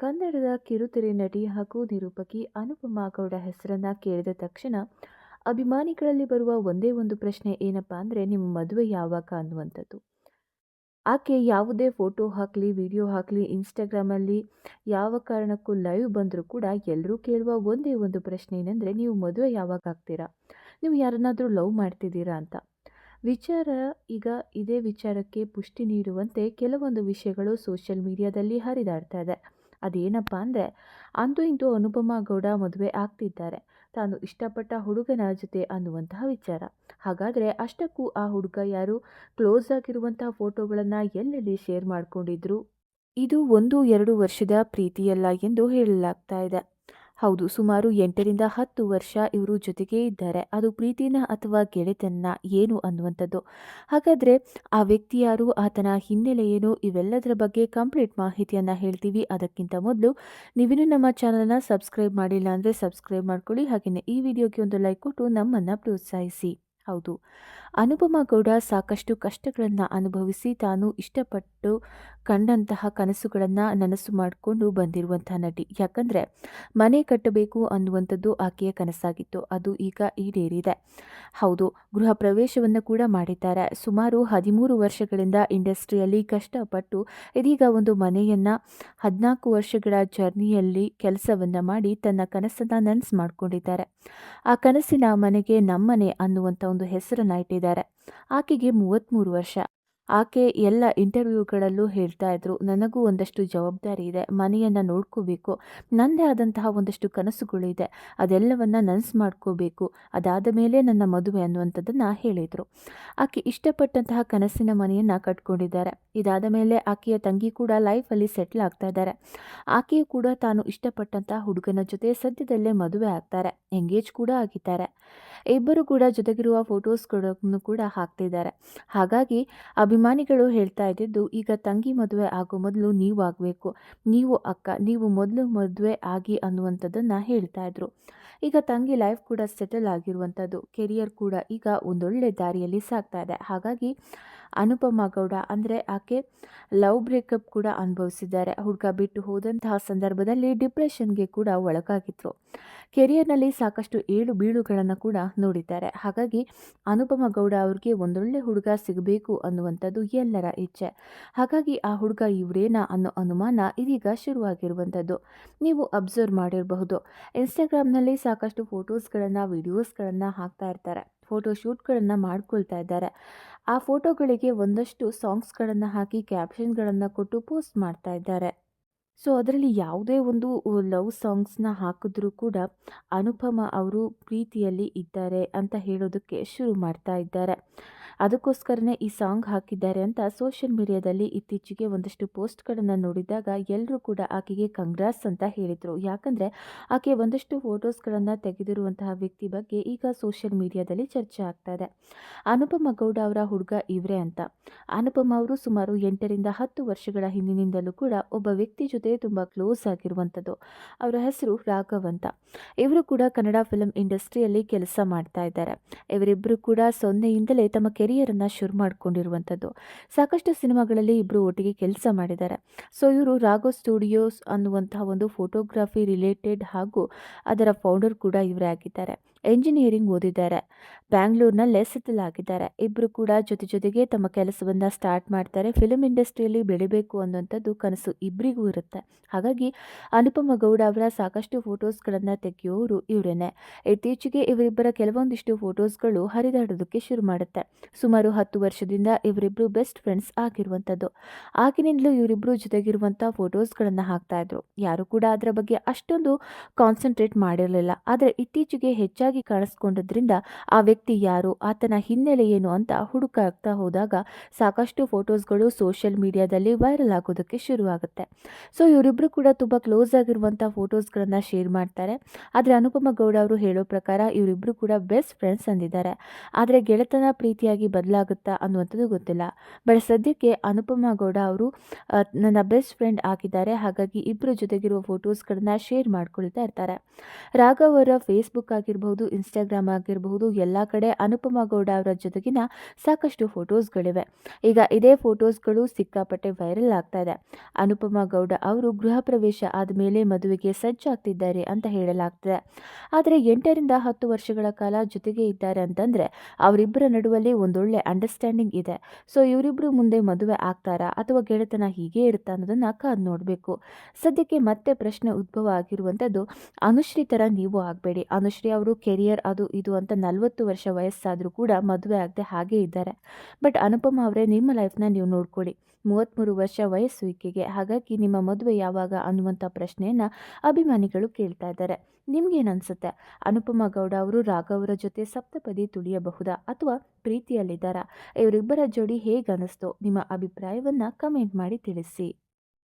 ಕನ್ನಡದ ಕಿರುತೆರೆ ನಟಿ ಹಾಗೂ ನಿರೂಪಕಿ ಅನುಪಮಾ ಗೌಡ ಹೆಸರನ್ನ ಕೇಳಿದ ತಕ್ಷಣ, ಅಭಿಮಾನಿಗಳಲ್ಲಿ ಬರುವ ಒಂದೇ ಒಂದು ಪ್ರಶ್ನೆ ಏನಪ್ಪಾ ಅಂದರೆ ನಿಮ್ಮ ಮದುವೆ ಯಾವಾಗ ಅನ್ನುವಂಥದ್ದು. ಆಕೆ ಯಾವುದೇ ಫೋಟೋ ಹಾಕಲಿ, ವಿಡಿಯೋ ಹಾಕಲಿ ಇನ್ಸ್ಟಾಗ್ರಾಮಲ್ಲಿ ಯಾವ ಕಾರಣಕ್ಕೂ ಲೈವ್ ಬಂದರೂ ಕೂಡ ಎಲ್ಲರೂ ಕೇಳುವ ಒಂದೇ ಒಂದು ಪ್ರಶ್ನೆ ಏನಂದರೆ ನೀವು ಮದುವೆ ಯಾವಾಗ ಆಗ್ತೀರಾ? ನೀವು ಯಾರನ್ನಾದರೂ ಲವ್ ಮಾಡ್ತಿದ್ದೀರಾ ಅಂತ. ವಿಚಾರ ಈಗ ಇದೇ ವಿಚಾರಕ್ಕೆ ಪುಷ್ಟಿ ನೀಡುವಂತೆ ಕೆಲವೊಂದು ವಿಷಯಗಳು ಸೋಷಿಯಲ್ ಮೀಡಿಯಾದಲ್ಲಿ ಹರಿದಾಡ್ತಾ ಇದೆ. ಅದೇನಪ್ಪ ಅಂದರೆ ಅಂತೂ ಇಂತೂ ಅನುಪಮಾ ಗೌಡ ಮದುವೆ ಆಗ್ತಿದ್ದಾರೆ. ತಾನು ಇಷ್ಟಪಟ್ಟ ಹುಡುಗನ ಜೊತೆ ಅನ್ನುವಂತಹ ವಿಚಾರ. ಹಾಗಾದರೆ ಅಷ್ಟಕ್ಕೂ ಆ ಹುಡುಗ ಯಾರು? ಕ್ಲೋಸ್ ಆಗಿರುವಂತಹ ಫೋಟೋಗಳನ್ನು ಎಲ್ಲೆಲ್ಲಿ ಶೇರ್ ಮಾಡಿಕೊಂಡಿದ್ರು? ಇದು ಒಂದು ಎರಡು ವರ್ಷದ ಪ್ರೀತಿಯಲ್ಲ ಎಂದು ಹೇಳಲಾಗ್ತಾ ಇದೆ. ಹೌದು, ಸುಮಾರು ಎಂಟರಿಂದ ಹತ್ತು ವರ್ಷ ಇವರು ಜೊತೆಗೇ ಇದ್ದಾರೆ. ಅದು ಪ್ರೀತಿನ ಅಥವಾ ಗೆಳೆತನ ಏನು ಅನ್ನುವಂಥದ್ದು. ಹಾಗಾದರೆ ಆ ವ್ಯಕ್ತಿ ಯಾರು, ಆತನ ಹಿನ್ನೆಲೆ ಏನು, ಇವೆಲ್ಲದರ ಬಗ್ಗೆ ಕಂಪ್ಲೀಟ್ ಮಾಹಿತಿಯನ್ನು ಹೇಳ್ತೀವಿ. ಅದಕ್ಕಿಂತ ಮೊದಲು ನೀವಿನ್ನೂ ನಮ್ಮ ಚಾನಲನ್ನ ಸಬ್ಸ್ಕ್ರೈಬ್ ಮಾಡಿಲ್ಲ ಅಂದರೆ ಸಬ್ಸ್ಕ್ರೈಬ್ ಮಾಡ್ಕೊಳ್ಳಿ. ಹಾಗೆಯೇ ಈ ವಿಡಿಯೋಗೆ ಒಂದು ಲೈಕ್ ಕೊಟ್ಟು ನಮ್ಮನ್ನು ಪ್ರೋತ್ಸಾಹಿಸಿ. ಹೌದು. ಅನುಪಮಾ ಗೌಡ ಸಾಕಷ್ಟು ಕಷ್ಟಗಳನ್ನು ಅನುಭವಿಸಿ ತಾನು ಇಷ್ಟಪಟ್ಟು ಕಂಡಂತಹ ಕನಸುಗಳನ್ನು ನನಸು ಮಾಡಿಕೊಂಡು ಬಂದಿರುವಂತಹ ನಟಿ. ಯಾಕಂದರೆ ಮನೆ ಕಟ್ಟಬೇಕು ಅನ್ನುವಂಥದ್ದು ಆಕೆಯ ಕನಸಾಗಿತ್ತು. ಅದು ಈಗ ಈಡೇರಿದೆ. ಹೌದು, ಗೃಹ ಪ್ರವೇಶವನ್ನು ಕೂಡ ಮಾಡಿದ್ದಾರೆ. ಸುಮಾರು ಹದಿಮೂರು ವರ್ಷಗಳಿಂದ ಇಂಡಸ್ಟ್ರಿಯಲ್ಲಿ ಕಷ್ಟಪಟ್ಟು ಇದೀಗ ಒಂದು ಮನೆಯನ್ನು ಹದಿನಾಲ್ಕು ವರ್ಷಗಳ ಜರ್ನಿಯಲ್ಲಿ ಕೆಲಸವನ್ನು ಮಾಡಿ ತನ್ನ ಕನಸನ್ನು ನನಸು ಮಾಡಿಕೊಂಡಿದ್ದಾರೆ. ಆ ಕನಸಿನ ಮನೆಗೆ ನಮ್ಮನೆ ಅನ್ನುವಂಥ ಒಂದು ಹೆಸರನ್ನು ಇಟ್ಟಿದ್ದಾರೆ. ಆಕೆಗೆ ಮೂವತ್ತ್ಮೂರು ವರ್ಷ. ಆಕೆ ಎಲ್ಲ ಇಂಟರ್ವ್ಯೂಗಳಲ್ಲೂ ಹೇಳ್ತಾ ಇದ್ರು, ನನಗೂ ಒಂದಷ್ಟು ಜವಾಬ್ದಾರಿ ಇದೆ, ಮನೆಯನ್ನು ನೋಡ್ಕೋಬೇಕು ನನ್ನದೇ ಆದಂತಹ ಒಂದಷ್ಟು ಕನಸುಗಳಿದೆ, ಅದೆಲ್ಲವನ್ನು ನನಸು ಮಾಡ್ಕೋಬೇಕು, ಅದಾದ ಮೇಲೆ ನನ್ನ ಮದುವೆ ಅನ್ನುವಂಥದ್ದನ್ನು ಹೇಳಿದರು. ಆಕೆ ಇಷ್ಟಪಟ್ಟಂತಹ ಕನಸಿನ ಮನೆಯನ್ನು ಕಟ್ಕೊಂಡಿದ್ದಾರೆ. ಇದಾದ ಮೇಲೆ ಆಕೆಯ ತಂಗಿ ಕೂಡ ಲೈಫಲ್ಲಿ ಸೆಟ್ಲ್ ಆಗ್ತಾ ಇದ್ದಾರೆ. ಆಕೆಯು ಕೂಡ ತಾನು ಇಷ್ಟಪಟ್ಟಂತಹ ಹುಡುಗನ ಜೊತೆ ಸದ್ಯದಲ್ಲೇ ಮದುವೆ ಆಗ್ತಾರೆ, ಎಂಗೇಜ್ ಕೂಡ ಆಗಿದ್ದಾರೆ. ಇಬ್ಬರು ಕೂಡ ಜೊತೆಗಿರುವ ಫೋಟೋಸ್ಗಳನ್ನು ಕೂಡ ಹಾಕ್ತಿದ್ದಾರೆ. ಹಾಗಾಗಿ ಅಭಿಮಾನಿಗಳು ಹೇಳ್ತಾ ಇದ್ದಿದ್ದು, ಈಗ ತಂಗಿ ಮದುವೆ ಆಗೋ ಮೊದಲು ನೀವು ಆಗಬೇಕು. ನೀವು ಅಕ್ಕ, ನೀವು ಮೊದಲು ಮದುವೆ ಆಗಿ ಅನ್ನುವಂಥದ್ದನ್ನು ಹೇಳ್ತಾ ಇದ್ರು. ಈಗ ತಂಗಿ ಲೈಫ್ ಕೂಡ ಸೆಟಲ್ ಆಗಿರುವಂಥದ್ದು. ಕೆರಿಯರ್ ಕೂಡ ಈಗ ಒಂದೊಳ್ಳೆ ದಾರಿಯಲ್ಲಿ ಸಾಗ್ತಾ ಇದೆ. ಹಾಗಾಗಿ ಅನುಪಮಾ ಗೌಡ ಅಂದರೆ ಆಕೆ ಲವ್ ಬ್ರೇಕಪ್ ಕೂಡ ಅನುಭವಿಸಿದ್ದಾರೆ. ಹುಡುಗ ಬಿಟ್ಟು ಹೋದಂತಹ ಸಂದರ್ಭದಲ್ಲಿ ಡಿಪ್ರೆಷನ್ಗೆ ಕೂಡ ಒಳಗಾಗಿದ್ರು. ಕೆರಿಯರ್ನಲ್ಲಿ ಸಾಕಷ್ಟು ಏಳು ಬೀಳುಗಳನ್ನು ಕೂಡ ನೋಡಿದ್ದಾರೆ. ಹಾಗಾಗಿ ಅನುಪಮ ಗೌಡ ಅವ್ರಿಗೆ ಒಂದೊಳ್ಳೆ ಹುಡುಗ ಸಿಗಬೇಕು ಅನ್ನುವಂಥದ್ದು ಎಲ್ಲರ ಇಚ್ಛೆ. ಹಾಗಾಗಿ ಆ ಹುಡುಗ ಇವರೇನಾ ಅನ್ನೋ ಅನುಮಾನ ಇದೀಗ ಶುರುವಾಗಿರುವಂಥದ್ದು. ನೀವು ಅಬ್ಸರ್ವ್ ಮಾಡಿರಬಹುದು. ಇನ್ಸ್ಟಾಗ್ರಾಮ್ನಲ್ಲಿ ಸಾಕಷ್ಟು ಫೋಟೋಸ್ಗಳನ್ನು, ವಿಡಿಯೋಸ್ಗಳನ್ನು ಹಾಕ್ತಾ ಇರ್ತಾರೆ. ಫೋಟೋ ಶೂಟ್ಗಳನ್ನು ಮಾಡ್ಕೊಳ್ತಾ ಇದ್ದಾರೆ. ಆ ಫೋಟೋಗಳಿಗೆ ಒಂದಷ್ಟು ಸಾಂಗ್ಸ್ಗಳನ್ನು ಹಾಕಿ, ಕ್ಯಾಪ್ಷನ್ಗಳನ್ನು ಕೊಟ್ಟು ಪೋಸ್ಟ್ ಮಾಡ್ತಾ ಇದ್ದಾರೆ. ಸೊ, ಅದರಲ್ಲಿ ಯಾವುದೇ ಒಂದು ಲವ್ ಸಾಂಗ್ಸ್ನ ಹಾಕಿದ್ರೂ ಕೂಡ ಅನುಪಮ ಅವರು ಪ್ರೀತಿಯಲ್ಲಿ ಇದ್ದಾರೆ ಅಂತ ಹೇಳೋದಕ್ಕೆ ಶುರು ಮಾಡ್ತಾ ಇದ್ದಾರೆ. ಅದಕ್ಕೋಸ್ಕರನೇ ಈ ಸಾಂಗ್ ಹಾಕಿದ್ದಾರೆ ಅಂತ ಸೋಷಿಯಲ್ ಮೀಡಿಯಾದಲ್ಲಿ ಇತ್ತೀಚೆಗೆ ಒಂದಷ್ಟು ಪೋಸ್ಟ್ಗಳನ್ನು ನೋಡಿದಾಗ ಎಲ್ಲರೂ ಕೂಡ ಆಕೆಗೆ ಕಂಗ್ರಾಸ್ ಅಂತ ಹೇಳಿದರು. ಯಾಕಂದರೆ ಆಕೆ ಒಂದಷ್ಟು ಫೋಟೋಸ್ಗಳನ್ನು ತೆಗೆದಿರುವಂತಹ ವ್ಯಕ್ತಿ ಬಗ್ಗೆ ಈಗ ಸೋಷಿಯಲ್ ಮೀಡಿಯಾದಲ್ಲಿ ಚರ್ಚೆ ಆಗ್ತಾ ಇದೆ. ಅನುಪಮ ಗೌಡ ಅವರ ಹುಡುಗ ಇವ್ರೆ ಅಂತ. ಅನುಪಮ ಅವರು ಸುಮಾರು ಎಂಟರಿಂದ ಹತ್ತು ವರ್ಷಗಳ ಹಿಂದಿನಿಂದಲೂ ಕೂಡ ಒಬ್ಬ ವ್ಯಕ್ತಿ ಜೊತೆ ತುಂಬ ಕ್ಲೋಸ್ ಆಗಿರುವಂಥದ್ದು. ಅವರ ಹೆಸರು ರಾಘವ್ ಅಂತ. ಇವರು ಕೂಡ ಕನ್ನಡ ಫಿಲಂ ಇಂಡಸ್ಟ್ರಿಯಲ್ಲಿ ಕೆಲಸ ಮಾಡ್ತಾ ಇದ್ದಾರೆ. ಇವರಿಬ್ಬರು ಕೂಡ ಸೊನ್ನೆಯಿಂದಲೇ ತಮ್ಮ ಕೆರಿಯರನ್ನು ಶುರು ಮಾಡಿಕೊಂಡಿರುವಂಥದ್ದು. ಸಾಕಷ್ಟು ಸಿನಿಮಾಗಳಲ್ಲಿ ಇಬ್ಬರು ಒಟ್ಟಿಗೆ ಕೆಲಸ ಮಾಡಿದ್ದಾರೆ. ಸೊ, ಇವರು ರಾಘೋ ಸ್ಟುಡಿಯೋಸ್ ಅನ್ನುವಂತಹ ಒಂದು ಫೋಟೋಗ್ರಾಫಿ ರಿಲೇಟೆಡ್ ಹಾಗೂ ಅದರ ಫೌಂಡರ್ ಕೂಡ ಇವರೇ ಆಗಿದ್ದಾರೆ. ಎಂಜಿನಿಯರಿಂಗ್ ಓದಿದ್ದಾರೆ. ಬ್ಯಾಂಗ್ಳೂರ್ನಲ್ಲೇ ಸೆಟಲ್ ಇಬ್ಬರು ಕೂಡ ಜೊತೆ ಜೊತೆಗೆ ತಮ್ಮ ಕೆಲಸವನ್ನು ಸ್ಟಾರ್ಟ್ ಮಾಡ್ತಾರೆ. ಫಿಲ್ಮ್ ಇಂಡಸ್ಟ್ರಿಯಲ್ಲಿ ಬೆಳಿಬೇಕು ಅನ್ನುವಂಥದ್ದು ಕನಸು ಇಬ್ಬರಿಗೂ ಇರುತ್ತೆ. ಹಾಗಾಗಿ ಅನುಪಮ ಗೌಡ ಅವರ ಸಾಕಷ್ಟು ಫೋಟೋಸ್ಗಳನ್ನು ತೆಗೆಯೋರು ಇವರೇನೆ. ಇತ್ತೀಚೆಗೆ ಇವರಿಬ್ಬರ ಕೆಲವೊಂದಿಷ್ಟು ಫೋಟೋಸ್ಗಳು ಹರಿದಾಡೋದಕ್ಕೆ ಶುರು ಮಾಡುತ್ತೆ. ಸುಮಾರು ಹತ್ತು ವರ್ಷದಿಂದ ಇವರಿಬ್ಬರು ಬೆಸ್ಟ್ ಫ್ರೆಂಡ್ಸ್ ಆಗಿರುವಂಥದ್ದು. ಆಗಿನಿಂದಲೂ ಇವರಿಬ್ಬರು ಜೊತೆಗಿರುವಂಥ ಫೋಟೋಸ್ಗಳನ್ನು ಹಾಕ್ತಾ ಇದ್ರು. ಯಾರು ಕೂಡ ಅದರ ಬಗ್ಗೆ ಅಷ್ಟೊಂದು ಕಾನ್ಸಂಟ್ರೇಟ್ ಮಾಡಿರಲಿಲ್ಲ. ಆದರೆ ಇತ್ತೀಚೆಗೆ ಹೆಚ್ಚಾಗಿ ಕಾಣಿಸ್ಕೊಂಡಿದ್ರಿಂದ ಆ ವ್ಯಕ್ತಿ ಯಾರು, ಆತನ ಹಿನ್ನೆಲೆ ಏನು ಅಂತ ಹುಡುಕಾಗ್ತಾ ಹೋದಾಗ ಸಾಕಷ್ಟು ಫೋಟೋಸ್ಗಳು ಸೋಷಿಯಲ್ ಮೀಡಿಯಾದಲ್ಲಿ ವೈರಲ್ ಆಗೋದಕ್ಕೆ ಶುರುವಾಗುತ್ತೆ. ಸೊ ಇವರಿಬ್ಬರು ಕೂಡ ತುಂಬ ಕ್ಲೋಸ್ ಆಗಿರುವಂಥ ಫೋಟೋಸ್ಗಳನ್ನು ಶೇರ್ ಮಾಡ್ತಾರೆ. ಆದರೆ ಅನುಪಮ ಗೌಡ ಅವರು ಹೇಳೋ ಪ್ರಕಾರ ಇವರಿಬ್ಬರು ಕೂಡ ಬೆಸ್ಟ್ ಫ್ರೆಂಡ್ಸ್ ಅಂದಿದ್ದಾರೆ. ಆದರೆ ಗೆಳೆತನ ಪ್ರೀತಿಯಾಗಿ ಬದಲಾಗುತ್ತಾ ಅನ್ನುವಂಥದ್ದು ಗೊತ್ತಿಲ್ಲ. ಬಟ್ ಸದ್ಯಕ್ಕೆ ಅನುಪಮ ಗೌಡ ಅವರು ನನ್ನ ಬೆಸ್ಟ್ ಫ್ರೆಂಡ್ ಆಗಿದ್ದಾರೆ. ಹಾಗಾಗಿ ಇಬ್ಬರು ಜೊತೆಗಿರುವ ಫೋಟೋಸ್ಗಳನ್ನ ಶೇರ್ ಮಾಡ್ಕೊಳ್ತಾ ಇರ್ತಾರೆ. ರಾಘವ್ ಅವರ ಫೇಸ್ಬುಕ್ ಆಗಿರ್ಬೋದು ಇನ್ಸ್ಟಾಗ್ರಾಮ್ ಆಗಿರಬಹುದು, ಎಲ್ಲ ಕಡೆ ಅನುಪಮಾ ಗೌಡ ಅವರ ಜೊತೆಗಿನ ಸಾಕಷ್ಟು ಫೋಟೋಸ್ಗಳಿವೆ. ಈಗ ಇದೇ ಫೋಟೋಸ್ಗಳು ಸಿಕ್ಕಾಪಟ್ಟೆ ವೈರಲ್ ಆಗ್ತಾ ಇದೆ. ಅನುಪಮಾ ಗೌಡ ಅವರು ಗೃಹ ಪ್ರವೇಶ ಆದಮೇಲೆ ಮದುವೆಗೆ ಸಜ್ಜಾಗ್ತಿದ್ದಾರೆ ಅಂತ ಹೇಳಲಾಗ್ತಿದೆ. ಆದರೆ ಎಂಟರಿಂದ ಹತ್ತು ವರ್ಷಗಳ ಕಾಲ ಜೊತೆಗೆ ಇದ್ದಾರೆ ಅಂತಂದರೆ ಅವರಿಬ್ಬರ ನಡುವಲ್ಲಿ ಒಂದೊಳ್ಳೆ ಅಂಡರ್ಸ್ಟ್ಯಾಂಡಿಂಗ್ ಇದೆ. ಸೊ ಇವರಿಬ್ಬರು ಮುಂದೆ ಮದುವೆ ಆಗ್ತಾರಾ ಅಥವಾ ಗೆಳೆತನ ಹೀಗೆ ಇರುತ್ತಾ ಅನ್ನೋದನ್ನು ಕಾದು ನೋಡಬೇಕು. ಸದ್ಯಕ್ಕೆ ಮತ್ತೆ ಪ್ರಶ್ನೆ ಉದ್ಭವ ಆಗಿರುವಂಥದ್ದು ಅನುಶ್ರೀ ಥರ ನೀವು ಆಗಬೇಡಿ. ಅನುಶ್ರೀ ಅವರು ಕೆರಿಯರ್ ಅದು ಇದು ಅಂತ ನಲವತ್ತು ವರ್ಷ ವಯಸ್ಸಾದರೂ ಕೂಡ ಮದುವೆ ಆಗದೆ ಹಾಗೇ ಇದ್ದಾರೆ. ಬಟ್ ಅನುಪಮ ಅವರೇ, ನಿಮ್ಮ ಲೈಫ್ನ ನೀವು ನೋಡ್ಕೊಳ್ಳಿ. ಮೂವತ್ತ್ಮೂರು ವರ್ಷ ವಯಸ್ಸು ಈಕೆಗೆ. ಹಾಗಾಗಿ ನಿಮ್ಮ ಮದುವೆ ಯಾವಾಗ ಅನ್ನುವಂಥ ಪ್ರಶ್ನೆಯನ್ನು ಅಭಿಮಾನಿಗಳು ಕೇಳ್ತಾ ಇದ್ದಾರೆ. ನಿಮ್ಗೇನು ಅನಿಸುತ್ತೆ? ಅನುಪಮ ಗೌಡ ಅವರು ರಾಘವರ ಜೊತೆ ಸಪ್ತಪದಿ ತುಳಿಯಬಹುದಾ ಅಥವಾ ಪ್ರೀತಿಯಲ್ಲಿದ್ದಾರಾ? ಇವರಿಬ್ಬರ ಜೋಡಿ ಹೇಗೆ ಅನ್ನಿಸ್ತೋ ನಿಮ್ಮ ಅಭಿಪ್ರಾಯವನ್ನು ಕಮೆಂಟ್ ಮಾಡಿ ತಿಳಿಸಿ.